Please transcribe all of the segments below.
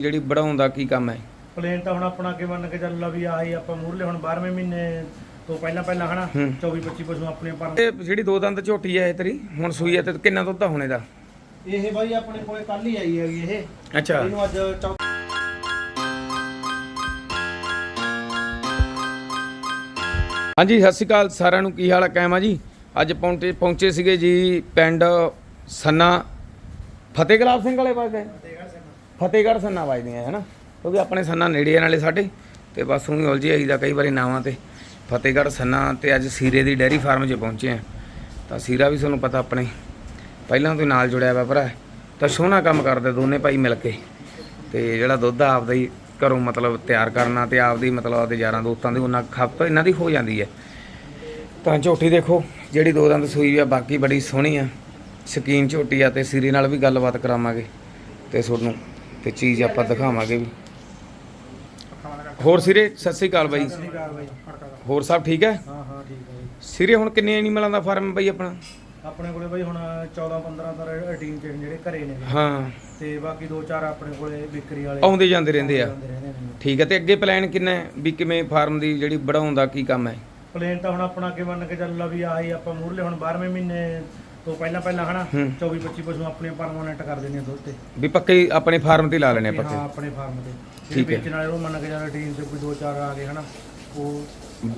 ਜਿਹੜੀ ਵਧਾਉਣ ਦਾ ਕੀ ਕੰਮ ਹੈ? ਪਲੇਨ ਤਾਂ ਹੁਣ ਆਪਣਾ ਕੀ ਮੰਨ ਕੇ ਚੱਲ ਵੀ ਆਹੀ ਆਪਾਂ ਮੂਰਲੇ ਹੁਣ 12ਵੇਂ ਮਹੀਨੇ ਤੋਂ ਪਹਿਲਾਂ ਪਹਿਲਾਂ ਹਨਾ ਹੂੰ। 24 25 ਪਸ਼ੂ ਆਪਣੇ ਪਰ ਇਹ ਜਿਹੜੀ ਦੋ ਦੰਦ ਝੋਟੀ ਹੈ ਇਹ ਤੇਰੀ ਹੁਣ ਸੂਈ ਹੈ ਤੇ ਕਿੰਨਾ ਦੁੱਧ ਹੁਣ ਇਹਦਾ? ਇਹ ਬਾਈ ਆਪਣੇ ਕੋਲੇ ਕੱਲ ਹੀ ਆਈ ਹੈਗੀ ਇਹ। ਅੱਛਾ। ਇਹਨੂੰ ਅੱਜ ਹਾਂਜੀ ਸਤਿ ਸ਼੍ਰੀ ਅਕਾਲ ਸਾਰਿਆਂ ਨੂੰ। ਕੀ ਹਾਲ ਹੈ ਕਾਇਮ ਜੀ? ਅੱਜ ਪਹੁੰਚੇ ਪਹੁੰਚੇ ਸੀਗੇ ਜੀ ਪਿੰਡ ਸੰਨਾ ਫਤਿਹਗੜ੍ਹ ਸਿੰਘ ਵਾਲੇ ਪਾਸੇ। ਫਤਿਹਗੜ੍ਹ ਸੰਨਾ ਵੱਜਦੀਆਂ ਹੈ ਨਾ ਕਿਉਂਕਿ ਆਪਣੇ ਸੰਨਾ ਨੇੜੇ ਆ ਨਾਲੇ ਸਾਡੇ, ਤੇ ਬਸ ਉਹੀ ਉਲਝੀ ਆਈਦਾ ਕਈ ਵਾਰੀ ਨਾਵਾਂ ਤੇ। ਫਤਿਹਗੜ੍ਹ ਸੰਨਾ ਤੇ ਅੱਜ ਸੀਰੇ ਦੀ ਡੈਰੀ ਫਾਰਮ 'ਚ ਪਹੁੰਚੇ ਆ। ਤਾਂ ਸੀਰਾ ਵੀ ਤੁਹਾਨੂੰ ਪਤਾ ਆਪਣੇ, ਪਹਿਲਾਂ ਤੋਂ ਨਾਲ ਜੁੜਿਆ ਵਾ ਭਰਾ ਤਾਂ ਸੋਹਣਾ ਕੰਮ ਕਰਦੇ ਦੋਨੇ ਭਾਈ ਮਿਲ ਕੇ। ਤੇ ਜਿਹੜਾ ਦੁੱਧ ਆ ਆਪਦਾ ਹੀ ਘਰੋਂ ਮਤਲਬ ਤਿਆਰ ਕਰਨਾ ਤੇ ਆਪਦੀ ਮਤਲਬ ਆਪਦੇ ਯਾਰਾਂ ਦੋਸਤਾਂ ਦੀ ਉਹਨਾਂ ਖਪਤ ਇਹਨਾਂ ਦੀ ਹੋ ਜਾਂਦੀ ਹੈ। ਤਾਂ ਝੋਟੀ ਦੇਖੋ, ਜਿਹੜੀ ਦੋ ਦੰਦ ਸੂਈ ਆ, ਬਾਕੀ ਬੜੀ ਸੋਹਣੀ ਆ। ਸ਼ਕੀਨ ਝੋਟੀ ਆ ਤੇ ਸਿਰੀ ਨਾਲ ਵੀ ਗੱਲਬਾਤ ਕਰਾਵਾਂਗੇ। ਤੇ ਤੁਹਾਨੂੰ ਤੇ ਚੀਜ਼ ਆਪਾਂ ਦਿਖਾਵਾਂਗੇ ਵੀ। ਹੋਰ ਸਿਰੇ ਸਤਿ ਸ੍ਰੀ ਅਕਾਲ ਬਾਈ। ਸਤਿ ਸ਼੍ਰੀ ਅਕਾਲ ਬਾਈ ਫੜਕਾ ਦਾ। ਹੋਰ ਸਭ ਠੀਕ ਹੈ? ਹਾਂ ਹਾਂ ਠੀਕ ਹੈ ਬਾਈ ਸਿਰੇ ਹੁਣ ਕਿੰਨੇ ਐਨੀਮਲਾਂ ਦਾ ਫਾਰਮ ਬਾਈ ਆਪਣਾ? ਆਪਣੇ ਕੋਲੇ ਬਾਈ ਹੁਣ 14 15 ਤਾਂ ਰੂਟੀਨ ਚ ਜਿਹੜੇ ਘਰੇ ਨੇ। ਹਾਂ। ਤੇ ਬਾਕੀ ਦੋ ਚਾਰ ਆਪਣੇ ਕੋਲੇ ਵਿਕਰੀ ਵਾਲੇ। ਆਉਂਦੇ ਜਾਂਦੇ ਰਹਿੰਦੇ ਆ। ਠੀਕ ਹੈ ਤੇ ਅੱਗੇ ਪਲਾਨ ਕਿੰਨਾ ਹੈ ਵੀ ਕਿਵੇਂ ਫਾਰਮ ਦੀ ਜਿਹੜੀ ਵਧਾਉਣ ਦਾ ਕੀ ਕੰਮ ਹੈ? ਪਲੇਨ ਤਾਂ ਹੁਣ ਆਪਣਾ ਕੀ ਮੰਨ ਕੇ ਚੱਲ ਵੀ ਆਹੀ ਆਪਾਂ ਮੂਰਲੇ ਹੁਣ 12ਵੇਂ ਮਹੀਨੇ ਤੋਂ ਪਹਿਲਾਂ ਪਹਿਲਾਂ ਹਨਾ ਹੂੰ। 24 25 ਪਸ਼ੂ ਆਪਣੇ ਪਰਮਾਨੈਂਟ ਕਰ ਦਿੰਦੇ ਆ ਦੁੱਧ ਤੇ। ਵੀ ਪੱਕੇ ਹੀ ਆਪਣੇ ਫਾਰਮ ਤੇ ਹੀ ਲਾ ਲੈਣੇ ਹਾਂ ਪੱਕੇ। ਆਪਣੇ ਫਾਰਮ ਤੇ। ਠੀਕ ਠੀਕ ਹੈ। ਵੇਚਣ ਵਾਲੇ ਉਹ ਮੰਨ ਕੇ ਚੱਲ ਟੀਮ ਤੇ ਕੋਈ ਦੋ ਚਾਰ ਆ ਗਏ ਹਨਾ ਉਹ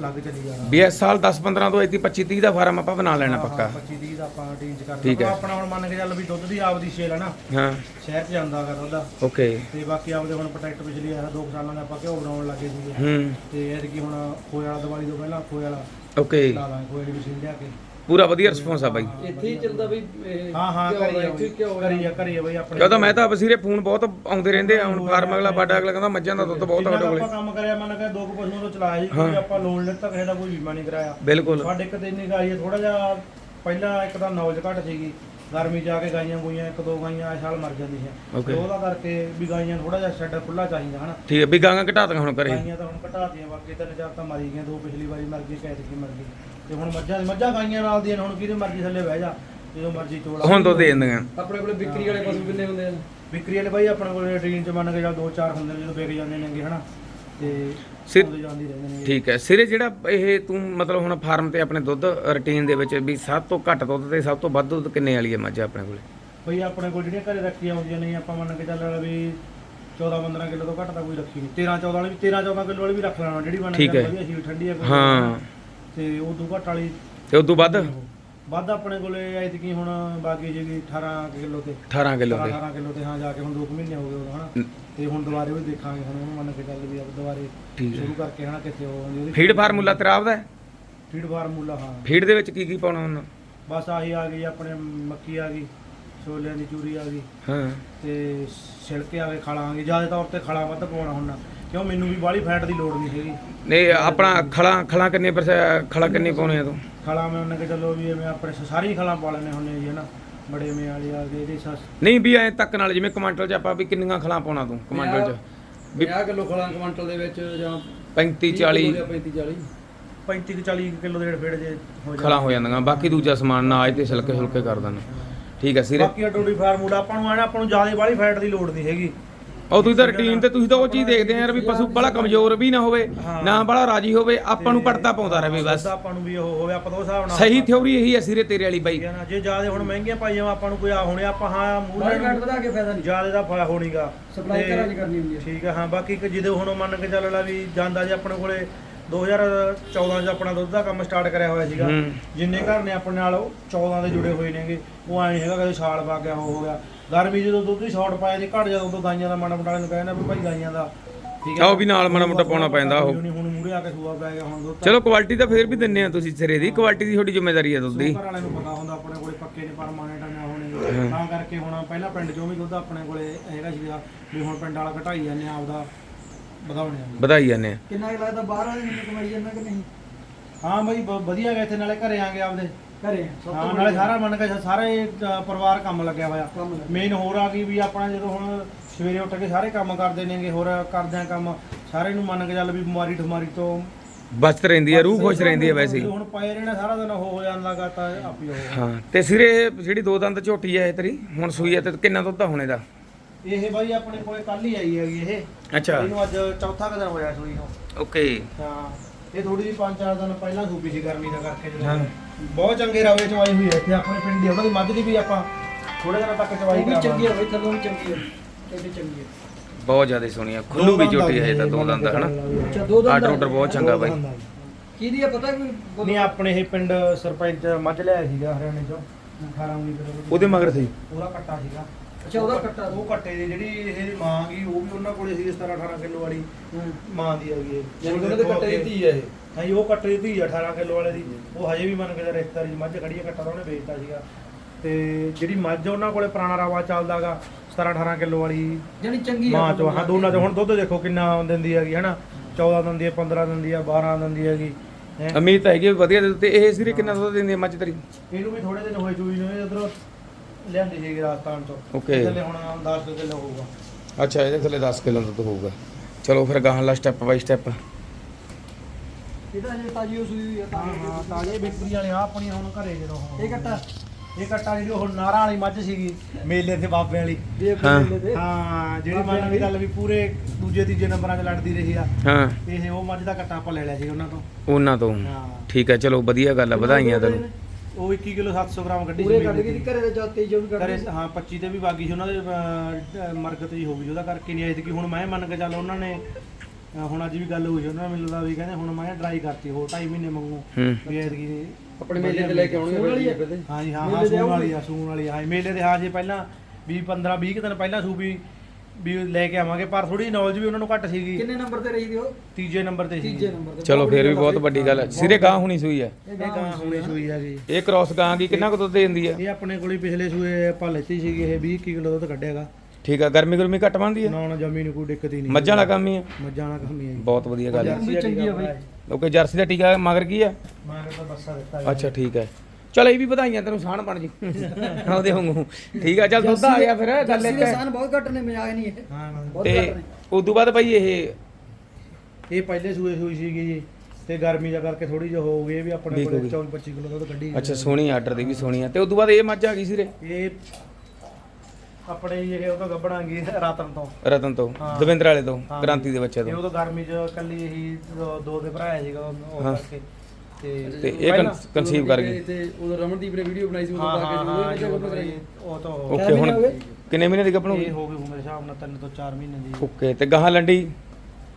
ਲੱਗ ਚਲੀ ਜਾਣਾ। ਵੀ ਇਸ ਸਾਲ 10 15 ਤੋਂ ਐਤੀ 25 30 ਦਾ ਫਾਰਮ ਆਪਾਂ ਬਣਾ ਲੈਣਾ ਪੱਕਾ। 25 30 ਦਾ ਆਪਾਂ ਟੀਮ ਚ ਕਰਦੇ ਠੀਕ ਹੈ। ਆਪਣਾ ਹੁਣ ਮੰਨ ਕੇ ਚੱਲ ਵੀ ਦੁੱਧ ਦੀ ਆਪਦੀ ਸੇਲ ਹੈ ਨਾ ਹਾਂ। ਸ਼ਹਿਰ ਚ ਜਾਂਦਾ ਗਾ ਦੁੱਧ। ਓਕੇ। ਤੇ ਬਾਕੀ ਆਪਦੇ ਹੁਣ ਪ੍ਰੋਟੈਕਟ ਪਿਛਲੀ ਆ ਦੋ ਕੁ ਸਾਲਾਂ ਦਾ ਆਪਾਂ ਘਿਓ ਬਣਾਉਣ ਲੱਗੇ ਸੀਗੇ। ਹੂੰ। ਤੇ ਇਹ ਕੀ ਹੁਣ ਖੋਏ ਵਾਲਾ ਦੀਵਾਲੀ ਤੋਂ ਪਹਿਲਾਂ ਖੋਏ ਵਾਲਾ ਓਕੇ। ਲਾ ਲਾਂਗੇ ਖੋਏ ਦੀ ਮਸ਼ੀਨ ਲਿਆ ਕੇ। ਪੂਰਾ ਵਧੀਆ ਰਿਸਪੌਂਸ ਆ ਬਾਈ। ਇੱਥੇ ਹੀ ਚੱਲਦਾ ਬਈ ਇਹ ਹਾਂ ਹਾਂ ਦਾ ਇੱਥੇ ਹੀ ਘਿਓ ਦਾ। ਕਰੀ ਕਰੀ ਬਈ ਆਪਣੇ। ਕਿਉਂ ਤਾਂ ਮੈਂ ਤਾਂ ਬਸੀਰੇ ਫੋਨ ਬਹੁਤ ਆਉਂਦੇ ਰਹਿੰਦੇ ਆ ਹੁਣ ਫਾਰਮ ਅਗਲਾ ਬਾਡਾ ਅਗਲਾ ਕਹਿੰਦਾ ਮੱਝਾਂ ਦਾ ਦੁੱਧ ਬਹੁਤ ਆ ਕੋਲੇ। ਆਪਾਂ ਕੰਮ ਕਰਿਆ ਮੰਨ ਕੇ ਦੋ ਕੁ ਪਸ਼ੂਆਂ ਤੋਂ ਚਲਾਇਆ ਜੀ ਕੋਈ ਆਪਾਂ ਲੋਨ ਲਿੱਤਾ ਕਿਸੇ ਦਾ ਕੋਈ ਬੀਮਾ ਨਹੀਂ ਕਰਾਇਆ। ਬਿਲਕੁਲ। ਸਾਡੇ ਇੱਕ ਦਿਨ ਗਾਈ ਥੋੜਾ ਜਿਹਾ ਪਹਿਲਾਂ ਇੱਕ ਤਾਂ ਨੌਲੇਜ ਘੱਟ ਸੀਗੀ ਗਰਮੀ ਜਾ ਕੇ ਗਾਈਆਂ ਗੋਈਆਂ ਇੱਕ ਦੋ ਗਾਈਆਂ ਇਸ ਸਾਲ ਮਰ ਜਾਂਦੀਆਂ. ਤੇ ਉਹਦਾ ਕਰਕੇ ਵੀ ਗਾਈਆਂ ਥੋੜਾ ਜਿਹਾ ਸ਼ੈੱਡ ਖੁੱਲਾ ਚਾਹੀਦਾ ਹਨਾ? ਠੀਕ ਹੈ ਵੀ ਗਾਂਗਾ ਘਟਾਤੀਆਂ ਹੁਣ ਕਰੇ ਗਾਈਆਂ ਤਾਂ ਹੁਣ ਘਟਾਤੀਆਂ ਬਾਕੀ ਤਿੰਨ ਚਾਰ ਤਾਂ ਮਰੀ ਗਈਆਂ ਦੋ ਪਿਛਲੀ ਵਾਰੀ ਮਰ ਗਈ ਕੈਦ ਕੀ ਮਰ ਗਈ। ਤੇ ਹੁਣ ਮੱਝਾਂ ਮੱਝਾਂ ਗਾਈਆਂ ਨਾਲ ਦੀਆਂ ਨੇ, ਹੁਣ ਕਿਹਦੇ ਮਰਜ਼ੀ ਥੱਲੇ ਬਹਿ ਜਾ ਜਦੋਂ ਮਰਜ਼ੀ ਚੋਲਾ ਹੁਣ ਦੁੱਧ ਦੇ ਦਿੰਦੀਆਂ ਆਪਣੇ ਕੋਲੇ ਵਿਕਰੀ ਵਾਲੇ ਪਸ਼ੂ ਕਿੰਨੇ ਹੁੰਦੇ ਆ? ਵਿਕਰੀ ਵਾਲੇ ਬਾਈ ਆਪਣੇ ਕੋਲ ਟ੍ਰੇਨ ਚ ਮੰਨ ਕੇ ਜਾਂ ਦੋ ਚਾਰ ਹੁੰਦੇ ਨੇ ਜਦੋਂ ਵਿਕ ਜਾਂਦੇ ਨੇਗੇ ਹਨਾ। ਤੇ ਸਿਰ- ਆਉਂਦੇ ਜਾਂਦੀ ਰਹਿੰਦੇ ਨੇ। ਠੀਕ ਹੈ। ਸਿਰੇ ਜਿਹੜਾ ਇਹ ਤੂੰ ਮਤਲਬ ਹੁਣ ਫਾਰਮ ਤੇ ਆਪਣੇ ਦੁੱਧ ਰੁਟੀਨ ਦੇ ਵਿੱਚ ਵੀ ਸਭ ਤੋਂ ਘੱਟ ਦੁੱਧ ਤੇ ਸਭ ਤੋਂ ਵੱਧ ਦੁੱਧ ਕਿੰਨੇ ਵਾਲੀ ਹੈ ਮੱਝ ਆਪਣੇ ਕੋਲੇ? ਬਈ ਆਪਣੇ ਕੋਲ ਜਿਹੜੀਆਂ ਘਰੇ ਰੱਖੀਆਂ ਹੁੰਦੀਆਂ ਨੇ ਆਪਾਂ ਮੰਨ ਕੇ ਚੱਲ ਵੀ 14 15 ਕਿਲੋ ਤੋਂ ਘੱਟ ਤਾਂ ਕੋਈ ਰੱਖੀ ਨਹੀਂ 13 14 ਵਾਲੀ ਵੀ 13 14 ਕਿਲੋ ਵਾਲੀ ਵੀ ਰੱਖ ਲੈਣਾ ਜਿਹੜੀ ਕੇ ਠੀਕ ਹੈ। ਸੀ ਠੰਡੀ ਹੈ ਕੋਈ ਹਾਂ। ਤੇ ਉਦੋਂ ਘੱਟ ਵਾਲੀ ਤੇ ਉਦੋਂ ਵੱਧ? ਵੱਧ ਆਪਣੇ ਕੋਲੇ ਐਤਕੀ ਹੁਣ ਬਾਕੀ ਜੀ 18 ਕਿਲੋ ਤੇ। 18 ਕਿਲੋ ਦੇ 18 ਕਿਲੋ ਤੇ ਹਾਂ ਜਾ ਕੇ ਹੁਣ 2 ਮਹੀਨੇ ਹੋ ਗਏ ਉਦੋਂ ਹਨਾ। ਤੇ ਹੁਣ ਦੁਬਾਰੇ ਵੀ ਦੇਖਾਂਗੇ ਹੁਣ ਉਹਨੂੰ ਮੰਨ ਕੇ ਚੱਲ ਵੀ ਆਪ ਦੁਬਾਰੇ ਸ਼ੁਰੂ ਕਰਕੇ ਹਨਾ ਕਿੱਥੇ ਹੋ ਉਹਦੀ ਫੀਡ ਫਾਰਮੂਲਾ ਤੇਰਾ ਆਪਦਾ ਫੀਡ ਫਾਰਮੂਲਾ ਹਾਂ। ਫੀਡ ਦੇ ਵਿੱਚ ਕੀ ਕੀ ਪਾਉਣਾ ਉਹਨਾਂ? ਬਸ ਆਹੀ ਆ ਗਈ ਆਪਣੇ ਮੱਕੀ ਆ ਗਈ ਛੋਲਿਆਂ ਦੀ ਚੂਰੀ ਆ ਗਈ। ਹਾਂ। ਤੇ ਛਿਲਕੇ ਆ ਗਏ ਖਲਾਂ ਆ ਗਈ ਜ਼ਿਆਦਾ ਤੌਰ ਤੇ ਖਲਾਂ ਵੱਧ ਪਾਉਣਾ ਹੁੰਦਾ। ਕਿਉਂ? ਮੈਨੂੰ ਵੀ ਬਾਹਲੀ ਫੈਟ ਦੀ ਲੋੜ ਨਹੀਂ ਹੈਗੀ। ਨਹੀਂ ਆਪਣਾ ਖਲਾ ਖਲਾ ਕਿੰਨੇ ਪਰਸੈਂਟ ਖਲਾ ਕਿੰਨੀ ਪਾਉਣੇ ਆ ਤੂੰ? ਖਲਾਂ ਮੈਂ ਉਹਨੇ ਕਿ ਚਲੋ ਵੀ ਐਵੇਂ ਆਪਣੇ ਸ- ਸਾਰੀਆਂ ਖਲਾਂ ਪਾ ਲੈਣੇ ਹੁੰਦੇ ਜੀ ਹਨਾ? ਬੜੇ ਮੇ ਵਾਲੀ ਆ ਗਏ ਇਹਦੇ ਸੱਸ। ਨਹੀਂ ਵੀ ਐ ਤੱਕ ਨਾਲ ਜਿਵੇਂ ਕਮਾਂਟਲ ਚ ਆਪਾਂ ਵੀ ਕਿੰਨੀਆਂ ਖਲਾ ਪਾਉਣਾ ਤੂੰ ਕਮਾਂਟਲ ਚ? ਵੀ 50 ਕਿਲੋ ਖਲਾਂ ਕੁਆਂਟਲ ਦੇ ਵਿੱਚ ਜਾਂ 35 40 35 40 35 ਕੁ 40 ਕਿਲੋ ਦੇ ਫੇੜ ਜੇ ਹੋ ਖਲਾ ਹੋ ਜਾਂਦੀਆਂ। ਬਾਕੀ ਦੂਜਾ ਸਮਾਨ ਨਾਜ ਤੇ ਛਿਲਕੇ ਛੁਲਕੇ ਕਰ ਦਿੰਦੇ। ਠੀਕ ਹੈ ਸਿਰੇ ਬਾਕੀ ਅਡੋਡੀ ਫਾਰਮੂਲਾ ਆਪਾਂ ਨੂੰ ਆਣਾ ਆਪਾਂ ਨੂੰ ਜ਼ਿਆਦਾ ਬਾਹਲੀ ਫੈਟ ਦੀ ਲੋੜ ਨਹੀਂ ਹੈਗੀ। ਉਹ ਤੁਸੀਂ ਤਾਂ ਰੁਟੀਨ ਤੇ ਤੁਸੀਂ ਤਾਂ ਉਹ ਚੀਜ਼ ਦੇਖਦੇ ਆ ਯਾਰ ਵੀ ਪਸ਼ੂ ਬੜਾ ਕਮਜ਼ੋਰ ਵੀ ਨਾ ਹੋਵੇ। ਨਾ ਬੜਾ ਰਾਜੀ ਹੋਵੇ ਆਪਾਂ ਨੂੰ ਪੜਤਾ ਪਾਉਂਦਾ ਰਹੇ ਬਸ। ਆਪਾਂ ਨੂੰ ਵੀ ਉਹ ਹੋਵੇ ਆਪਾਂ ਤਾਂ ਉਸ ਹਿਸਾਬ ਨਾਲ ਸਹੀ ਥਿਉਰੀ ਇਹੀ ਹੈ ਸਿਰੇ ਤੇਰੇ ਵਾਲੀ ਬਾਈ। ਜੇ ਜ਼ਿਆਦਾ ਹੁਣ ਮਹਿੰਗੀਆਂ ਪਾਈਆਂ ਆਪਾਂ ਨੂੰ ਕੋਈ ਆ ਹੋਣੇ ਆਪਾਂ ਹਾਂ ਬਾਹਰ ਘੱਟ ਵਧਾ ਕੇ ਫਾਇਦਾ ਨਹੀਂ। ਜ਼ਿਆਦਾ ਦਾ ਫਾਇਦਾ ਹੋਣੀਗਾ ਸਪਲਾਈ ਘਰਾਂ 'ਚ ਕਰਨੀ ਹੁੰਦੀ ਹੈ। ਠੀਕ ਹੈ ਹਾਂ ਬਾਕੀ ਕਿ ਜਿਹਦੇ ਹੁਣ ਮੰਨ ਕੇ ਚੱਲ ਲਾ ਵੀ ਜਾਂਦਾ ਜੇ ਆਪਣੇ ਕੋਲੇ 2014 ਚ ਆਪਣਾ ਦੁੱਧ ਦਾ ਕੰਮ ਸਟਾਰਟ ਕਰਿਆ ਹੋਇਆ ਸੀਗਾ। ਜਿੰਨੇ ਘਰ ਨੇ ਆਪਣੇ ਨਾਲ ਉਹ 14 ਦੇ ਜੁੜੇ ਹੋਏ ਨੇਗੇ। ਉਹ ਐ ਨਹੀਂ ਹੈਗਾ ਕਦੇ ਛਾਲ ਪਾ ਗਿਆ ਹੋ ਗਿਆ। ਗਰਮੀ ਜਦੋਂ ਦੁੱਧ ਦੀ ਸ਼ਾਰਟ ਪਾਇਆ ਜੇ ਘਟ ਜਾਂਦਾ ਉਦੋਂ ਗਾਈਆਂ ਦਾ ਮਾੜਾ ਮੋਟਾ ਨੂੰ ਕਹਿੰਦਾ ਵੀ ਭਾਈ ਗਾਈਆਂ ਦਾ। ਠੀਕ ਆਹ ਉਹ ਵੀ ਨਾਲ ਮਾੜਾ ਮੋਟਾ ਪਾਉਣਾ ਪੈਂਦਾ ਉਹ। ਹੁਣ ਹੁਣ ਮੂਰੇ ਆ ਕੇ ਸੂਆ ਪੈ ਗਿਆ ਹੁਣ ਦੁੱਧ ਚਲੋ ਕੁਆਲਿਟੀ ਤਾਂ ਫੇਰ ਵੀ ਦਿੰਨੇ ਆ ਤੁਸੀਂ ਸਿਰੇ ਦੀ। ਕੁਆਲਿਟੀ ਦੀ ਤੁਹਾਡੀ ਜ਼ਿੰਮੇਵਾਰੀ ਹੈ ਦੁੱਧ ਦੀ। ਘਰ ਵਾਲਿਆਂ ਨੂੰ ਪਤਾ ਹੁੰਦਾ ਆਪਣੇ ਕੋਲੇ ਪੱਕੇ ਨੇ ਪਰਮਾਨੈਂਟ ਨਾ ਹੋਣੇ। ਤਾਂ ਕਰਕੇ ਹੁਣ ਪਹਿਲਾਂ ਪਿੰਡ ਚੋਂ ਵੀ ਦੁੱਧ ਆਪਣੇ ਕੋਲੇ ਹੈਗਾ ਸੀਗਾ ਵੀ ਹੁਣ ਪਿੰਡ ਵਾਲਾ ਘਟਾਈ ਜਾਂਦੇ ਆ ਆਪਦਾ ਵਧਾਉਣੇ ਆ। ਵਧਾਈ ਜਾਂਦੇ ਆ। ਕਿੰਨਾ ਲੱਗਦਾ ਬਾਹਰ ਵਾਲੇ ਨੂੰ ਕਮਾਈ ਜਾਂਦਾ ਕਿ ਨਹੀਂ? ਹਾਂ ਬਈ ਵਧੀਆ ਗਏ ਇੱਥੇ ਨਾਲੇ ਘਰੇ ਆਂਗੇ ਆਪਦੇ। ਘਰੇ ਸਭ ਹਾਂ ਤੋਂ ਨਾਲੇ ਸਾਰਾ ਮੰਨ ਕੇ ਸਾਰੇ ਅ, ਪਰਿਵਾਰ ਕੰਮ ਲੱਗਿਆ ਹੋਇਆ। ਕੰਮ ਲੱਗਾ। ਮੇਨ ਹੋਰ ਆ ਗਈ ਵੀ ਆਪਣਾ ਜਦੋਂ ਹੁਣ ਸਵੇਰੇ ਉੱਠ ਕੇ ਸਾਰੇ ਕੰਮ ਕਰਦੇ ਨੇਗੇ ਹੋਰ ਕਰਦੇ ਆ ਕੰਮ ਸਾਰੇ ਨੂੰ ਮੰਨ ਕੇ ਚੱਲ ਵੀ ਬਿਮਾਰੀ ਠਮਾਰੀ ਤੋਂ ਬਚਤ ਰਹਿੰਦੀ ਹੈ ਰੂਹ ਖੁਸ਼ ਰਹਿੰਦੀ ਹੈ ਵੈਸੇ ਹੀ। ਹੁਣ ਪਏ ਰਹਿਣਾ ਸਾਰਾ ਦਿਨ ਉਹ ਹੋ ਜਾਂਦਾਗਾ ਤਾਂ ਆਪੀ ਉਹ ਹਾਂ ਤੇ ਸਿਰੇ ਜਿਹੜੀ ਦੋ ਦੰਦ ਝੋਟੀ ਹੈ ਇਹ ਤੇਰੀ ਹੁਣ ਸੂਈ ਹੈ ਤੇ ਕਿੰਨਾ ਦੁੱਧ ਆ ਹੁਣ ਇਹਦਾ ਇਹ ਬਾਈ ਆਪਣੇ ਕੋਲੇ ਕੱਲ ਹੀ ਆਈ ਹੈਗੀ ਇਹ। ਅੱਛਾ। ਇਹਨੂੰ ਅੱਜ ਚੌਥਾ ਕੁ ਦਿਨ ਹੋਇਆ ਸੂਈ ਨੂੰ। ਓਕੇ। ਹਾਂ। ਇਹ ਥੋੜੀ ਜਿਹੀ ਪੰਜ ਚਾਰ ਦਿਨ ਪਹਿਲਾਂ ਸੂਪੀ ਸੀ ਗਰਮੀ ਦਾ ਕਰਕੇ ਜਦੋਂ। ਬਹੁਤ ਚੰਗੇ ਰਵੇ ਚਵਾਈ ਹੋਈ ਹੈ ਇੱਥੇ ਆਪਣੇ ਪਿੰਡ ਦੀ ਉਹਨਾਂ ਦੀ ਮੱਝ ਦੀ ਵੀ ਆਪਾਂ ਥੋੜੇ ਦਿਨਾਂ ਤੱਕ ਚਵਾਈ ਵੀ ਚੰਗੀ ਕਰਾਵਾਂਗੇ ਹੈ ਬਈ ਥੱਲੋਂ ਵੀ ਚੰਗੀ ਹੈ ਇਹ ਵੀ ਚੰਗੀ ਹੈ ਬਹੁਤ ਜ਼ਿਆਦਾ ਸੋਹਣੀ ਆ ਖੁੱਲੂ ਵੀ ਝੋਟੀ ਹੈ ਤਾਂ ਦੋ ਦੰਦ ਹਨਾ? ਅੱਛਾ ਦੋ ਦੰਦ ਆਰਡਰ ਆਰਡਰ ਬਹੁਤ ਚੰਗਾ ਬਾਈ। ਕਿਹਦੀ ਹੈ ਪਤਾ ਕੋਈ? ਨਹੀਂ ਆਪਣੇ ਇਹ ਪਿੰਡ ਸਰਪੰਚ ਮੱਝ ਲਿਆਇਆ ਸੀਗਾ ਹਰਿਆਣੇ ਚੋਂ 18 19 ਕਿਲੋ ਉਹਦੇ ਮਗਰ ਸੀ। ਪੂਰਾ ਕੱਟਾ ਸੀਗਾ। ਅੱਛਾ ਉਹਦਾ ਕੱਟਾ ਉਹ ਕੱਟੇ ਦੀ ਜਿਹੜੀ ਇਹਦੀ ਮਾਂ ਗਈ ਉਹ ਵੀ ਉਹਨਾਂ ਕੋਲੇ ਸੀ 17 18 ਕਿਲੋ ਵਾਲੀ ਮਾਂ ਦੀ ਹੈਗੀ ਇਹ। ਯਾਨੀ ਕਿ ਉਹਨਾਂ ਦੇ ਕੱਟੇ ਦੀ ਧੀ ਹੈ ਇਹ। ਹਾਂਜੀ ਉਹ ਕੱਟੇ ਦੀ ਧੀ ਆ 18 ਕਿਲੋ ਵਾਲੇ ਦੀ। ਉਹ ਹਜੇ ਵੀ ਮੰਨ ਕੇ ਰਿਸ਼ਤੇਦਾਰੀ 'ਚ ਮੱਝ ਖੜੀ ਆ ਕੱਟਾ ਤਾਂ ਉਹਨੇ ਵੇਚਤਾ ਸੀਗਾ। ਤੇ ਜਿਹੜੀ ਮੱਝ ਉਹਨਾਂ ਕੋਲੇ ਪੁਰਾਣਾ ਰਾਵਾ ਚੱਲਦਾਗਾ 17 18 ਕਿਲੋ ਵਾਲੀ ਯਾਨੀ ਚੰਗੀ ਹੈ ਮਾਂ ਚੋਂ। ਹਾਂ ਦੋਨਾਂ ਚੋਂ। ਹੁਣ ਦੁੱਧ ਦੇਖੋ ਕਿੰਨਾ ਦਿੰਦੀ ਹੈਗੀ ਹਨਾ? 14 ਦਿੰਦੀ ਹੈ 15 ਦਿੰਦੀ ਹੈ 12 ਦਿੰਦੀ ਹੈਗੀ। ਹੈਂ। ਉਮੀਦ ਤਾਂ ਹੈਗੀ ਵਧੀਆ ਦੇ ਤੇ ਇਹ ਸਿਰੇ ਕਿੰਨਾ ਦੁੱਧ ਦਿੰਦੀ ਹੈ ਮੱਝ ਤੇਰੀ? ਇਹਨੂੰ ਵੀ ਥੋੜੇ ਦਿਨ ਹੋਏ ਚੂਈ ਨੂੰ ਇਹ ਉਧਰੋਂ ਲਿਆਂਦੀ ਸੀਗੀ ਰਾਜਸਥਾਨ ਤੋਂ। Okay. ਥੱਲੇ ਹੁਣ 10 ਕਿਲੋ ਹੋਊਗਾ। ਅੱਛਾ ਇਹਦੇ ਥੱਲੇ 10 ਕਿਲੋ ਦੁੱਧ ਹੋਊਗਾ। ਚਲੋ ਫਿਰ ਗਾਹਾਂ ਸਟੈਪ ਬਾਈ ਸਟੈਪ ਇਹਦਾ ਜੇ ਤਾਜੀ ਉਹ ਸੂਈ ਹੋਈ ਹੈ ਹਾਂ ਤਾਜੀ। ਹਾਂ ਤਾਜੇ ਵਿਕਰੀ ਵਾਲੇ ਆ ਆਪਣੀਆਂ ਹੁਣ ਘਰੇ ਜਦੋਂ ਹੁਣ। ਇਹ ਕੱਟਾ ਇਹ ਕੱਟਾ ਜਿਹੜੀ ਉਹ ਨਾਰਾਂ ਵਾਲੀ ਮੱਝ ਸੀਗੀ। ਮੇਲੇ ਤੇ ਬਾਬੇ ਵਾਲੀ। ਦੇਵ ਹਾਂ। ਦੇ ਮੇਲੇ ਤੇ। ਹਾਂ ਜਿਹੜੀ ਮੰਨ ਵੀ ਗੱਲ ਵੀ ਪੂਰੇ ਦੂਜੇ ਤੀਜੇ ਨੰਬਰਾਂ 'ਚ ਲੜਦੀ ਰਹੀ ਆ। ਹਾਂ। ਇਹ ਉਹ ਮੱਝ ਦਾ ਕੱਟਾ ਆਪਾਂ ਲੈ ਲਿਆ ਸੀ ਉਹਨਾਂ ਤੋਂ। ਉਹਨਾਂ ਤੋਂ। ਹਾਂ। ਠੀਕ ਹੈ ਚਲੋ ਵਧੀਆ ਗੱਲ ਆ ਵਧਾਈਆਂ ਤੈਨੂੰ। ਉਹ 21 ਕਿਲੋ 700 ਗ੍ਰਾਮ ਕੱਢੀ ਪੂਰੇ ਕੱਢ ਕੇ ਤੇ। ਘਰੇ ਦੇ ਜਾਤੇ ਜੋ ਵੀ ਕੱਢ ਕਰੇ ਹਾਂ 25 ਤੇ ਵੀ ਬਾਗੀ ਸੀ ਉਹਨਾਂ ਦੇ ਅਹ, ਮਰਗਤ ਜੀ ਹੋ ਗਈ ਉਹਦਾ ਕਰਕੇ ਨਹੀਂ ਆਈ ਸੀ ਕਿ ਹੁਣ ਮੈਂ ਮੰਨ ਕੇ ਚੱਲ ਉਹਨਾਂ ਨੇ ਅਹ, ਹੁਣ ਅੱਜ ਵੀ ਗੱਲ ਹੋਈ ਉਹਨਾਂ ਨਾਲ ਮਿਲਦਾ ਵੀ ਕਹਿੰਦੇ ਹੁਣ ਮੈਂ ਡਰਾਈ ਕਰਤੀ ਹੋਰ 2.5 ਮਹੀਨੇ ਮੰਗੂ ਹੂੰ ਵੀ ਐਤਕੀ ਆਪਣੇ ਮੇਲੇ ਤੇ ਲੈ ਕੇ ਆਉਣਗੇ ਵਾਲੀ ਆ? ਹਾਂਜੀ ਹਾਂ ਹਾਂ ਸੂਣ। ਵਾਲੀ ਆ ਸੂਣ ਵਾਲੀ ਆ ਹਾਂ ਮੇਲੇ ਦੇ ਹਾਂ ਜੇ ਪਹਿਲਾਂ 20 15 20 ਦਿਨ ਪਹਿਲਾਂ ਸੂਬੀ ਵੀ ਲੈ ਕੇ ਆਵਾਂਗੇ ਪਰ ਥੋੜੀ ਨੌਲੇਜ ਵੀ ਉਹਨਾਂ ਨੂੰ ਘੱਟ ਸੀਗੀ। ਕਿੰਨੇ ਨੰਬਰ ਤੇ ਰਹੀ ਦੀ ਉਹ? ਤੀਜੇ ਨੰਬਰ ਤੇ ਸੀ ਤੀਜੇ ਨੰਬਰ ਤੇ। ਚਲੋ ਫਿਰ ਵੀ ਬਹੁਤ ਵੱਡੀ ਗੱਲ ਹੈ। ਸਿਰੇ ਗਾਂ ਹੋਣੀ ਸੂਈ ਹੈ। ਇਹ ਗਾਂ ਹੁਣੇ ਸੂਈ ਆ ਜੀ। ਇਹ ਕ੍ਰਾਸ ਗਾਂ ਕੀ ਕਿੰਨਾ ਕੁ ਦੁੱਧ ਦਿੰਦੀ ਹੈ ਇਹ ਆਪਣੇ ਕੋਲ ਹੀ ਪਿਛਲੇ ਸੂਏ ਆਪਾਂ ਲੈਤੀ ਸੀਗੀ ਇਹ 20 ਕਿਲੋ ਦੁੱਧ ਕੱਢਿਆਗਾ। ਠੀਕ ਆ ਗਰਮੀ ਗਰਮੀ ਘੱਟ ਮੰਦੀ ਹੈ ਨਾ ਨਾ ਜਮੀ ਨੂੰ ਕੋਈ ਦਿੱਕਤ ਹੀ ਨਹੀਂ। ਮੱਝਾਂ ਵਾਲਾ ਕੰਮ ਹੀ ਹੈ ਮੱਝਾਂ ਵਾਲਾ ਕੰਮ ਹੀ ਹੈ ਜੀ। ਬਹੁਤ ਵਧੀਆ ਗੱਲ ਹੈ ਵੀ ਚੰਗੀ ਆ ਬਈ। ਓਕੇ ਜਰਸੀ ਦਾ ਟੀਕਾ ਮਗਰ ਕੀ ਹੈ ਮੈਂ ਤਾਂ ਬੱਸਾ ਦਿੱਤਾ ਅੱਛਾ ਠੀਕ ਹੈ ਚਲ ਇਹ ਵੀ ਵਧਾਈਆਂ ਤੈਨੂੰ ਸਾਣ ਬਣ ਜੀ। ਉਹਦੇ ਵਾਂਗੂ। ਠੀਕ ਆ ਚੱਲ ਦੁੱਧ ਆ ਗਿਆ ਫਿਰ ਗੱਲ ਇੱਕ। ਹੈ ਸਾਨ ਬਹੁਤ ਘੱਟ ਨੇ ਮਜ਼ਾਕ ਨਹੀਂ ਇਹ। ਹਾਂ ਹਾਂ। ਬਹੁਤ ਤੇ ਘੱਟ ਨੇ। ਉਸ ਤੋਂ ਬਾਅਦ ਭਾਈ ਇਹ ਇਹ ਪਹਿਲੇ ਸੂਏ ਸੂਈ ਸੀਗੀ ਜੀ ਤੇ ਗਰਮੀ ਦਾ ਕਰਕੇ ਥੋੜੀ ਜਿਹੀ ਹੋ ਗਈ ਇਹ ਵੀ ਆਪਣੇ ਹੋ ਕੋਲ ਗਈ। 24 25 ਕਿਲੋ ਦੁੱਧ ਕੱਢੀ ਅੱਛਾ ਸੋਹਣੀ ਆਰਡਰ ਦੀ ਵੀ ਸੋਹਣੀ ਆ। ਤੇ ਉਸ ਤੋਂ ਬਾਅਦ ਇਹ ਮੱਝ ਆ ਗਈ ਸਿਰੇ ਇਹ ਆਪਣੇ ਇਹ ਉਹ ਤੋਂ ਗੱਬਣਾਂਗੀ ਰਾਤਨ ਤੋਂ। ਰਤਨ ਤੋਂ ਹਾਂ। ਦਵਿੰਦਰ ਵਾਲੇ ਤੋਂ ਹਾਂ। ਕ੍ਰਾਂਤੀ ਦੇ ਬੱਚੇ ਇਹ ਤੋਂ ਉਦੋਂ ਗਰਮੀ ਚ ਕੱਲੀ ਇਹੀ ਦੋ- ਦੋ ਦੇ ਭਰਾ ਸੀਗਾ ਉਹ ਉਹ ਹਾਂ। ਕਰਕੇ। ਤੇ ਤੇ ਇਹ ਕਨਸੀਵ ਕਰ ਗਈ। ਤੇ ਉਦੋਂ ਰਮਨਦੀਪ ਨੇ ਵੀਡੀਓ ਬਣਾਈ ਸੀ ਉਦੋਂ ਹਾਂ ਹਾਂ ਕੇ ਹਾਂ ਇਹ ਵਿੱਚ ਉਦੋਂ ਕਰਾਈ ਇਹ- ਉਹ ਤਾਂ ਓਕੇ ਹੁਣ ਹੋ? ਕਿੰਨੇ ਮਹੀਨੇ ਦੀ ਗੱਭਣ ਹੋ ਇਹ ਗਈ ਹੋ ਗਈ ਮੇਰੇ ਹਿਸਾਬ ਨਾਲ 3 ਤੋਂ 4 ਮਹੀਨੇ ਦੀ। ਓਕੇ ਤੇ ਗਾਹਾਂ ਲੰਡੀ?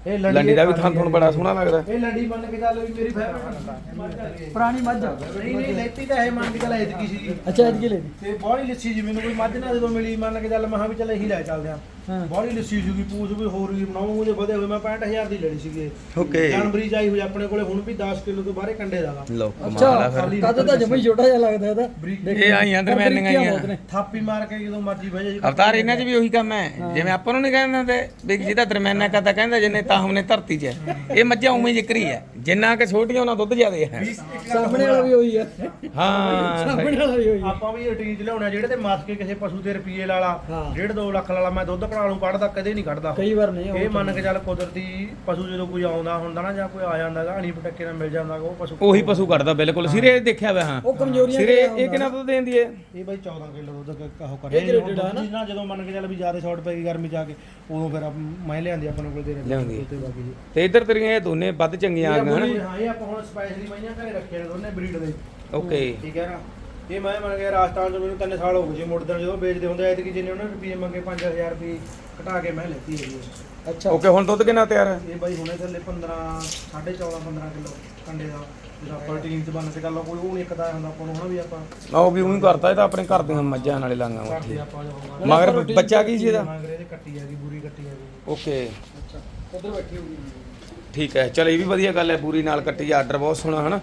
ਇਹ ਲੰਡੀ ਦਾ ਵੀ ਥਾਂ ਤੁਹਾਨੂੰ ਬੜਾ ਸੋਹਣਾ ਲੱਗਦਾ। ਇਹ ਲੰਡੀ ਮੰਨ ਕੇ ਚੱਲ ਵੀ ਮੇਰੀ ਫੇਵਰਟ ਪੁਰਾਣੀ ਮੱਝ। ਨਹੀਂ ਨਹੀਂ ਲੈਤੀ ਤਾਂ ਇਹ ਮੰਨ ਕੇ ਚੱਲ ਐਤਕੀ ਸੀ ਅੱਛਾ ਅੱਜ ਲੈ ਤੇ ਬੋਲੀ ਲੱਸੀ ਜੀ ਮੈਨੂੰ ਕੋਈ ਮੱਝ ਨਾ ਜਦੋਂ ਮਿਲੀ। ਮੰਨ ਕੇ ਚੱਲ ਮਹਾ ਵੀ ਚੱਲ ਇਹੀ ਲੈ ਚੱਲਦੇ ਆ। ਹਾਂ। ਲੱਸੀ ਸੀਗੀ ਪੂਛ ਵੀ ਹੋਰ ਵੀ ਬਣਾਉਂ ਜੇ ਵਧੇ ਹੋਏ ਮੈਂ 65000 ਦੀ ਲੈਣੀ ਸੀਗੀ। ਓਕੇ। ਜਨਵਰੀ ਚ ਆਈ ਹੋਈ ਆਪਣੇ ਕੋਲੇ ਹੁਣ ਵੀ 10 ਕਿਲੋ ਤੋਂ ਬਾਹਰੇ ਕੰਡੇ ਦਾਗਾ ਲਓ ਕਮਾਲ ਆ ਅੱਛਾ ਫਿਰ। ਕਦ ਤਾਂ ਜਮਾ ਹੀ ਛੋਟਾ ਜਿਹਾ ਲੱਗਦਾ ਇਹਦਾ। ਬਰੀਕ ਇਹ ਆਈਆਂ ਦਰਮਿਆਨੀਆਂ ਬਰੀਕੀਆਂ ਆਈਆਂ ਬਹੁਤ ਨੇ। ਥਾਪੀ ਮਾਰ ਕੇ ਜਦੋਂ ਮਰਜ਼ੀ ਬਹਿ ਜਾ ਜੀ ਅਵਤਾਰ ਇਹਨਾਂ 'ਚ ਵੀ ਉਹੀ ਕੰਮ ਹੈ। ਜਿਵੇਂ ਆਪਾਂ ਨੂੰ ਨਹੀਂ ਕਹਿੰਦੇ ਤੇ ਵੀ ਜਿਹਦਾ ਦਰਮਿਆਨਾ ਕਦਾ ਕਹਿੰਦਾ ਜਿੰਨੇ ਤਾਹਮ ਨੇ ਧਰਤੀ 'ਚ ਹੈ। ਇਹ ਮੱਝਾਂ ਉਵੇਂ ਹੀ ਜ਼ਿਕਰੀ ਹੈ। ਜਿੰਨਾ ਕਿ ਛੋਟੀਆਂ ਉਹਨਾਂ ਦੁੱਧ ਜ਼ਿਆਦੇ ਹੈ। ਸਾਹਮਣੇ ਵਾਲਾ ਵੀ ਉਹੀ ਹੈ। ਹਾਂ। ਸਾਹਮਣੇ ਵਾਲਾ ਵੀ ਉਹੀ ਹੈ। ਆਪਾਂ ਵੀ ਰੂਟੀਨ ਚ ਲਿਆਉਣਾ ਜਿਹੜੇ ਤੇ ਮੱਥ ਕੇ ਕਿਸੇ ਪਸ਼ੂ ਦੇ ਰੁਪਏ ਵਾਲਾ ਹਾਂ। 1.5 2 ਲੱਖ ਵਾਲਾ ਮੈਂ ਦੁੱਧ ਕਢਾ ਨੂੰ ਕੱਢਦਾ ਕਦੇ ਨਹੀਂ ਕੱਢਦਾ ਕਈ ਵਾਰ ਨਹੀਂ ਇਹ ਮੰਨ ਕੇ ਚੱਲ ਕੁਦਰਤੀ ਪਸ਼ੂ ਜਦੋਂ ਕੋਈ ਆਉਂਦਾ ਹੁੰਦਾ ਨਾ ਜਾਂ ਕੋਈ ਆ ਜਾਂਦਾ ਗਾ ਅਣੀ ਪਟੱਕੇ ਨਾਲ ਮਿਲ ਜਾਂਦਾ ਉਹ ਪਸ਼ੂ ਉਹੀ ਪਸ਼ੂ ਕੱਢਦਾ ਬਿਲਕੁਲ। ਸਿਰੇ ਦੇਖਿਆ ਵਾ ਹਾਂ। ਉਹ ਕਮਜ਼ੋਰੀਆਂ ਸਿਰੇ ਇਹ ਕਿੰਨਾ ਦੁੱਧ ਦਿੰਦੀ ਹੈ ਇਹ ਬਾਈ 14 ਕਿਲੋ ਦੁੱਧ ਕ- ਉਹ ਇਹ ਕਰੇ graded ਆ ਨਾ? ਜਦੋਂ ਮੰਨ ਕੇ ਚੱਲ ਵੀ ਜ਼ਿਆਦਾ ਸ਼ਾਰਟ ਪੈ ਗਈ ਗਰਮੀ ਚ ਆ ਕੇ ਉਦੋਂ ਫਿਰ ਆਪ- ਮੈਂ ਲਿਆਂਦੀ ਆਪਣੇ ਕੋਲ ਦੇ ਰਹੇ। ਤੇ ਬਾਕੀ। ਜੀ ਤੇ ਇੱਧਰ ਤੇਰੀਆਂ ਇਹ ਦੋਨੇ ਵੱਧ ਚੰਗੀਆਂ ਆ ਗਈਆਂ ਹਨ। ਹਾਂ ਇਹ ਆਪਾਂ ਹੁਣ ਸਪੈਸ਼ਲੀ ਮਈਆਂ ਘਰੇ ਰੱਖੇ ਨੇ ਦੋਨੇ ਬਰੀਡ ਦੇ। ਓਕੇ ਠੀਕ ਹੈ ਨਾ? ਇਹ ਮੈਂ ਮੰਨ ਗਿਆ ਰਾਜਸਥਾਨ ਤੋਂ ਮੈਨੂੰ 3 ਸਾਲ ਹੋ ਗਏ ਸੀ ਮੁੜਦਣ ਜਦੋਂ ਵੇਚਦੇ ਹੁੰਦੇ ਐਤਕੀ ਜਿੰਨੇ ਉਹਨਾਂ ਨੇ ਰੁਪਏ ਮੰਗੇ 5000 ਰੁਪਏ ਘਟਾ ਕੇ ਮੈਂ ਲੈਤੀ ਹੈ। ਅੱਛਾ। ਓਕੇ ਹੁਣ ਦੁੱਧ ਕਿੰਨਾ ਤਿਆਰ ਹੈ? ਇਹ ਬਾਈ ਹੁਣੇ ਥੱਲੇ 15 14.5 15 ਕਿਲੋ ਕੰਡੇ ਦਾ। ਜਿਹੜਾ ਟੀਮ ਚ ਬਣ ਕੇ ਚੱਲ ਕੋਈ ਉਹ ਨਹੀਂ ਇੱਕ ਦਾ ਹੁੰਦਾ ਆਪਾਂ ਨੂੰ ਹੁਣ ਵੀ ਆਪਾਂ ਆਓ ਵੀ ਉਹੀ ਕਰਤਾ ਇਹ ਤਾਂ ਆਪਣੇ ਘਰ ਦੀਆਂ ਮੱਝਾਂ ਨਾਲੇ ਲਾਂਗਾ ਜਦੋਂ ਮਗਰ ਬੱਚਾ ਕੀ ਸੀ ਇਹਦਾ? ਮੰਗ ਰਹੇ ਤੇ ਕੱਟੀ ਹੈਗੀ ਬੁਰੀ ਕੱਟੀ ਹੈਗੀ। ਓਕੇ। ਅੱਛਾ ਉਧਰ ਬੈਠੀ ਹੋਊਗੀ। ਠੀਕ ਹੈ ਚਲ ਇਹ ਵੀ ਵਧੀਆ ਗੱਲ ਹੈ ਪੂਰੀ ਨਾਲ ਕੱਟੀ ਆਰਡਰ ਬਹੁਤ ਸੋਹਣਾ ਹਨਾ?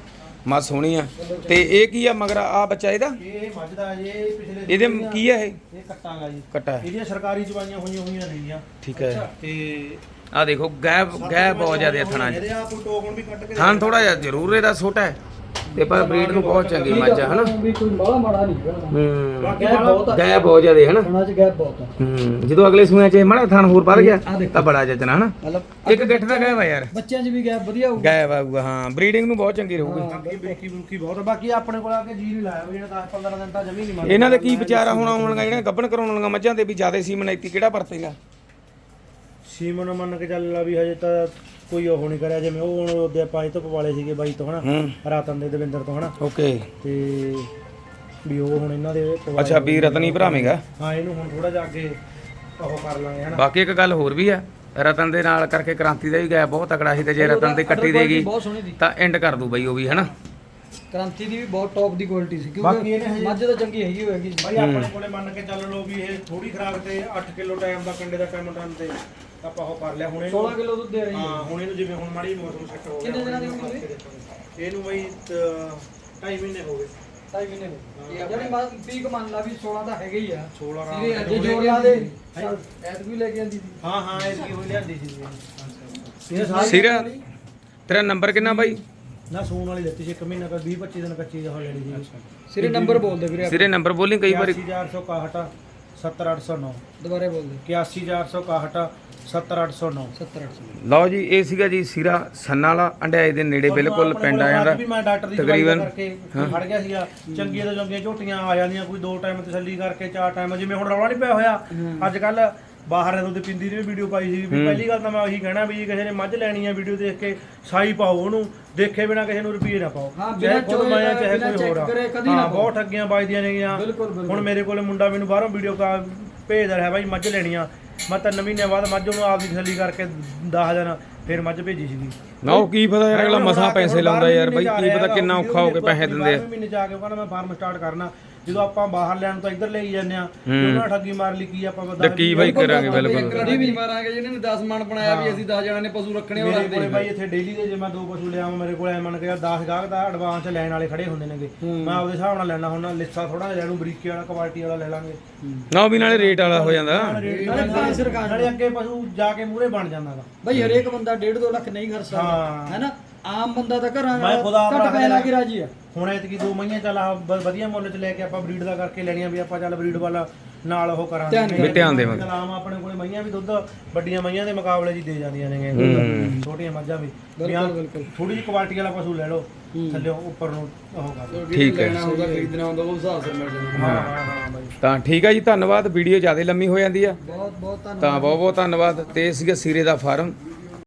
ਮਾ ਸੋਹਣੀ ਆ। ਤੇ ਇਹ ਕੀ ਆ ਮਗਰ ਆ ਬੱਚਾ ਇਹਦਾ? ਇਹ ਮੱਝ ਦਾ ਇਹ ਪਿਛਲੇ ਇਹਦੇ ਕੀ ਆ ਇਹ? ਇਹ ਕੱਟਾਗਾ ਜੀ। ਕੱਟਾ ਹੈ। ਇਹਦੀਆਂ ਸਰਕਾਰੀ ਚਵਾਈਆਂ ਹੋਈਆਂ ਹੋਈਆਂ ਨੇਗੀਆਂ ਠੀਕ ਹੈ। ਤੇ ਆ ਦੇਖੋ ਗੈਪ ਗੈਪ ਬਹੁਤ ਜ਼ਿਆਦਾ ਥਣਾ ਇਹਦੇ ਆ ਕੋਈ ਟੋਕਨ ਵੀ ਕੱਟ ਕੇ ਥਾਨ ਥੋੜਾ ਜਿਹਾ ਜ਼ਰੂਰ ਇਹਦਾ ਛੋਟਾ ਹੈ। ਤੇ ਪਰ ਬਰੀਡ ਨੂੰ ਬਹੁਤ ਚੰਗੀ ਮੱਝ ਆ ਹਨਾ? ਵੀ ਕੋਈ ਬਾਹਲਾ ਮਾੜਾ ਨਹੀਂ ਹੈਗਾ। ਹੂੰ। ਬਾਕੀ ਗੈਪ ਬਹੁਤ ਆ। ਗਾਇ ਬਹੁਤ ਜ਼ਿਆਦੇ ਹਨਾ? ਉਹਨਾਂ 'ਚ ਗੈਪ ਬਹੁਤ ਆ। ਹੂੰ। ਜਦੋਂ ਅਗਲੇ ਸੂਆਂ 'ਚ ਮਾੜਾ ਥਣ ਹੋਰ ਵੱਧ ਗਿਆ। ਤਾਂ ਬੜਾ ਜਚਣਾ ਹਨਾ? ਮਤਲਬ ਇੱਕ ਗਿੱਠ ਦਾ ਗਾਇਬ ਆ ਯਾਰ। ਬੱਚਿਆਂ 'ਚ ਵੀ ਗੈਪ ਵਧੀਆ ਹੋਊਗਾ। ਗਾਇਬ ਆਊਗਾ ਹਾਂ। ਬਰੀਡਿੰਗ ਨੂੰ ਬਹੁਤ ਚੰਗੀ ਰਹੂਗੀ। ਬਾਕੀ ਬੇਕੀ ਬੁਕੀ ਬਹੁਤ ਆ। ਬਾਕੀ ਆਪਣੇ ਕੋਲ ਆ ਕੇ ਜੀ ਨਹੀਂ ਲਾਇਆ ਵੀ ਜਿਹੜਾ 10 15 ਦਿਨ ਤਾਂ ਜਮੀ ਨਹੀਂ ਮੰਨ ਇਹਨਾਂ ਦੇ ਕੀ ਵਿਚਾਰਾ ਹੁਣ ਆਉਣ ਲੱਗਾ ਜਿਹੜੀਆਂ ਗੱਭਣ ਕਰਾਉਣ ਵਾਲੀਆਂ ਮੱਝਾਂ ਤੇ ਵੀ ਜ਼ਿਆਦਾ ਸੀਮਨ ਐਤੀ ਕਿਹੜਾ ਵਰਤੇਗਾ? ਸੀਮਨ ਮੰਨ ਕੇ ਚੱਲ ਲਾ ਵੀ ਹਜੇ ਤਾਂ ਕੋਈ ਉਹ ਨਹੀਂ ਕਰਿਆ ਜਿਵੇਂ ਉਹ ਹੁਣ ਉਹਦੇ ਪਾਈ ਤੋਂ ਪਵਾਲੇ ਸੀਗੇ ਬਾਈ ਤੋਂ ਹਨਾ ਰਾਤਨ ਦੇ ਦਵਿੰਦਰ ਤੋਂ ਹਨਾ। ਓਕੇ। ਤੇ ਵੀ ਉਹ ਹੁਣ ਇਹਨਾਂ ਦੇ ਪਵਾਲੇ ਅੱਛਾ ਵੀ ਰਤਨੀ ਭਰਾਵੇਂਗਾ ਹਾਂ ਇਹਨੂੰ ਹੁਣ ਥੋੜਾ ਜਿਹਾ ਅੱਗੇ ਉਹ ਕਰ ਲਾਂਗੇ ਹਨਾ। ਬਾਕੀ ਇੱਕ ਗੱਲ ਹੋਰ ਵੀ ਆ ਰਤਨ ਦੇ ਨਾਲ ਕਰਕੇ ਕ੍ਰਾਂਤੀ ਦਾ ਵੀ ਗਾਇਬ ਬਹੁਤ ਤਕੜਾ ਸੀ ਤੇ ਜੇ ਰਤਨ ਤੇ ਕੱਟੀ ਦੇਗੀ ਦੀ ਤਾਂ ਐਂਡ ਕਰ ਦੂ ਬਈ ਉਹ ਵੀ ਹਨਾ? ਕ੍ਰਾਂਤੀ ਦੀ ਵੀ ਬਹੁਤ ਟੌਪ ਦੀ ਕੁਆਲਿਟੀ ਸੀ ਕਿਉਂਕਿ ਮੱਝ ਤਾਂ ਚੰਗੀ ਹੈਗੀ ਹੋਏਗੀ। ਭਾਈ ਆਪਣੇ ਕੋਲੇ ਮੰਨ ਕੇ ਚੱਲ ਲਓ ਵੀ ਇਹ ਥੋੜੀ ਖਰਾਕ ਤੇ 8 ਕਿਲੋ ਟਾਈਮ ਦਾ ਕੰਡੇ ਦਾ ਟਾਈਮ ਟਾਈਮ ਤੇ। ਆਪਾਂ ਉਹ ਕਰ ਲਿਆ ਹੁਣ ਇਹਨੂੰ 16 ਕਿਲੋ ਦੁੱਧ ਦੇ ਰਹੀ ਹੈ ਹਾਂ ਹੁਣ ਇਹਨੂੰ ਜਿਵੇਂ ਹੁਣ ਮਾੜੀ ਮੌਸਮ ਸੈੱਟ ਹੋ ਗਿਆ ਕਿੰਨੇ ਦਿਨਾਂ ਦੀ ਹੋ? ਗਈ? ਇਹਨੂੰ ਬਈ 2.5 ਮਹੀਨੇ ਹੋ ਗਏ। ਢਾਈ ਮਹੀਨੇ ਹੋ ਜਿਹੜੀ ਮਾ ਪੀਕ ਮੰਨ ਲਾ ਵੀ 16 ਤਾਂ ਹੈਗੇ ਹੀ ਆ। 16 ਰਾਤ ਸੀਰੇ ਦੇ ਅੱਜ ਜੋੜ ਲਾ ਦੇ। ਐਤ ਵੀ ਲੈ ਕੇ ਆਂਦੀ ਸੀ। ਹਾਂ ਹਾਂ ਇਹ ਕੀ ਹੋ ਲਿਆਂਦੀ ਸੀ। ਇਹ ਸਾਰੀ ਸਿਰਾ ਤੇਰਾ ਨੰਬਰ ਕਿੰਨਾ ਬਾਈ? ਨਾ ਸੂਣ ਵਾਲੀ ਦਿੱਤੀ ਸੀ ਇੱਕ ਮਹੀਨਾ ਕਰ 20 25 ਦਿਨ ਕੱਚੀ ਉਹ ਲੈਣੀ ਸੀ। ਸਿਰੇ ਨੰਬਰ ਬੋਲਦੇ ਵੀਰੇ ਸਿਰੇ ਨੰਬਰ ਬੋਲੀ ਕਈ ਵਾਰੀ। 81461 70809 ਦੁਬਾਰੇ ਬੋਲਦੇ 81461 70809 70800 ਲਓ ਜੀ ਇਹ ਸੀਗਾ ਜੀ ਸਿਰਾ ਸੰਨਾ ਵਾਲਾ ਅੰਡਿਆਏ ਦੇ ਨੇੜੇ ਬਿਲਕੁਲ ਪਿੰਡ ਆ ਜਾਂਦਾ। ਵੀ ਮੈਂ ਡਾਕਟਰ ਦੀ ਤਕਰੀਬਨ, ਗਿਆ ਸੀਗਾ ਚੰਗੀਆਂ ਤੋਂ ਚੰਗੀਆਂ ਝੋਟੀਆਂ ਆ ਜਾਂਦੀਆਂ ਕੋਈ ਦੋ ਟਾਈਮ ਤਸੱਲੀ ਕਰਕੇ ਚਾਰ ਟਾਈਮ ਜਿਵੇਂ ਹੁਣ ਰੌਲਾ ਨਹੀਂ ਪਿਆ ਹੋਇਆ। ਅੱਜ ਕੱਲ ਬਾਹਰ ਦੇ ਦੁੱਧ ਪਿੰਦੀ ਦੀ ਵੀ ਵੀਡੀਓ ਪਾਈ ਸੀ ਵੀ ਪਹਿਲੀ ਗੱਲ ਤਾਂ ਮੈਂ ਉਹੀ ਕਹਿਣਾ ਵੀ ਜੇ ਕਿਸੇ ਨੇ ਮੱਝ ਲੈਣੀ ਆ ਵੀਡੀਓ ਦੇਖ ਕੇ ਸਾਈ ਪਾਓ ਉਹਨੂੰ ਦੇਖੇ ਬਿਨਾ ਕਿਸੇ ਨੂੰ ਰੁਪਈਏ ਨਾ ਪਾਓ। ਹਾਂ, ਬਿਨਾਂ ਖੁਦ ਮੈਂ ਆ, ਚੋਏ ਚਾਹੇ ਬਿਨਾਂ ਕੋਈ ਹੋਰ ਆ। check ਕਰੇ ਕਦੀ ਨਾ ਹਾਂ ਪਾਓ। ਬਹੁਤ ਠੱਗੀਆਂ ਵੱਜਦੀਆਂ ਨੇਗੀਆਂ। ਬਿਲਕੁਲ, ਬਿਲਕੁਲ। ਹੁਣ ਮੇਰੇ ਕੋਲੇ ਮੁੰਡਾ ਮੈਨੂੰ ਬਾਹਰੋਂ ਵੀਡੀਓ ਕਾ ਭੇਜਦਾ ਰਿਹਾ ਬਾਈ ਮੱਝ ਲੈਣੀ ਆ। ਮੈਂ ਤਿੰਨ ਮਹੀਨੇ ਬਾਅਦ ਮੱਝ ਉਹਨੂੰ ਆਪਦੀ ਤਸੱਲੀ ਕਰਕੇ 10 ਦਿਨ ਫਿਰ ਮੱਝ ਭੇਜੀ ਸੀਗੀ। ਨਾ ਉਹ ਕੀ ਪਤਾ ਯਾਰ ਅਗਲਾ ਮਸਾਂ ਪੈਸੇ ਲਾਉਂਦਾ ਯਾਰ ਬਾਈ ਕੀ ਪਤਾ ਕਿੰਨਾ ਔਖਾ ਹੋ ਕੇ ਪੈਸੇ ਦਿੰਦੇ ਆ। ਮਹੀਨੇ ਜਾ ਕੇ ਕਹਿੰਦਾ ਮੈਂ ਫਾਰਮ ਸਟਾਰਟ ਕਰਨਾ। ਜਦੋਂ ਆਪਾਂ ਬਾਹਰ ਲੈਣ ਤੋਂ ਇੱਧਰ ਲਈ ਜਾਂਦੇ ਆ ਉਹਨਾਂ ਠੱਗੀ ਮਾਰ ਲਈ ਕੀ ਆਪਾਂ ਤੇ ਕੀ ਬਾਈ ਕਰਾਂਗੇ ਬਿਲਕੁਲ। ਕਦੀ ਵੀ ਮਾਰਾਂਗੇ ਜਿਹਨੇ ਨੇ 10 ਮਨ ਬਣਾਇਆ ਵੀ ਅਸੀਂ 10 ਜਣਾਂ ਨੇ ਪਸ਼ੂ ਰੱਖਣੇ ਮੇਰੇ ਵਾਲਾ ਕੋਲੇ ਬਾਈ ਇੱਥੇ ਡੇਲੀ ਦੇ ਜੇ ਮੈਂ ਦੋ ਪਸ਼ੂ ਲਿਆਵਾਂ ਮੇਰੇ ਕੋਲ ਐ ਮੰਨ ਕੇ 10 ਗਾਹਕ ਦਾ ਐਡਵਾਂਸ ਲੈਣ ਵਾਲੇ ਖੜੇ ਹੁੰਦੇ ਨੇਗੇ। ਮੈਂ ਆਪਦੇ ਹਿਸਾਬ ਨਾਲ ਲੈਣਾ ਹੁੰਦਾ ਲਿੱਸਾ ਥੋੜਾ ਜਿਹਾ ਲੈਣੂ ਬਰੀਕੀ ਵਾਲਾ ਕੁਆਲਿਟੀ ਵਾਲਾ ਲੈ ਲਾਂਗੇ। ਨਾ ਉਹ ਵੀ ਨਾਲੇ ਰੇਟ ਵਾਲਾ ਹੋ ਜਾਂਦਾ। ਨਾਲੇ ਪ੍ਰਾਈਸ ਰਖਾ ਨਾਲੇ ਅੱਗੇ ਪਸ਼ੂ ਜਾ ਕੇ ਮੂਹਰੇ ਬਣ ਜਾਂਦਾਗਾ। ਬਈ ਹਰੇਕ ਬੰਦਾ 1.5 2 ਲੱਖ ਨਹੀਂ ਖਰਚ ਸਕਦਾ ਹਾਂ। ਹੈਨਾ ਆਮ ਬੰਦਾ ਤਾਂ ਘਰਾਂ ਮੈਂ ਖੁਦ ਆਪ ਘੱਟ ਰੱਖ ਪੈਸੇ ਲਾ। ਕੇ ਰਾਜੀ ਆ। ਹੁਣ ਐਤਕੀ ਦੋ ਮਹੀਆਂ ਚੱਲ ਵ- ਵਧੀਆ ਮੁੱਲ ਚ ਲੈ ਕੇ ਆਪਾਂ ਬਰੀਡ ਦਾ ਕਰਕੇ ਲੈਣੀਆਂ ਵੀ ਆਪਾਂ ਚੱਲ ਬਰੀਡ ਵਾਲਾ ਨਾਲ ਉਹ ਕਰਾਂਗੇ। ਵੀ ਧਿਆਨ ਦੇਵਾਂਗੇ। ਚੱਲ ਆਮ ਆਪਣੇ ਕੋਲੇ ਮਈਆਂ ਵੀ ਦੁੱਧ ਵੱਡੀਆਂ ਮਈਆਂ ਦੇ ਮੁਕਾਬਲੇ ਜੀ ਦੇ ਜਾਂਦੀਆਂ ਨੇ ਛੋਟੀਆਂ ਮੱਝਾਂ ਵੀ। ਬਿਲਕੁਲ ਬਿਲਕੁਲ। ਥੋੜੀ ਜਿਹੀ ਕੁਆਲਿਟੀ ਵਾਲਾ ਪਸ਼ੂ ਲੈ ਲਓ ਥੱਲੇ ਉੱਪਰ ਨੂੰ ਉਹ ਕਰ ਲਓ। ਠੀਕ ਹੈ। ਲੈਣਾ ਹੋਊਗਾ ਖਰੀਦਣਾ ਹੁੰਦਾ ਉਹ ਹਿਸਾਬ ਸੇ ਮਿਲ ਜਾਂਦਾ। ਹਾਂ ਹਾਂ ਹਾਂ ਬਾਈ। ਤਾਂ ਠੀਕ ਹੈ ਜੀ ਧੰਨਵਾਦ। ਵੀਡੀਓ ਜ਼ਿਆਦਾ ਲੰਮੀ ਹੋ ਜਾਂਦੀ ਆ। ਬਹੁਤ ਬਹੁਤ ਧੰਨਵਾਦ। ਤਾਂ ਬਹੁਤ ਬਹੁਤ ਧੰਨਵਾਦ। ਤੇ ਇਹ ਸੀਗਾ ਸੀਰੇ ਦਾ ਫਾਰਮ।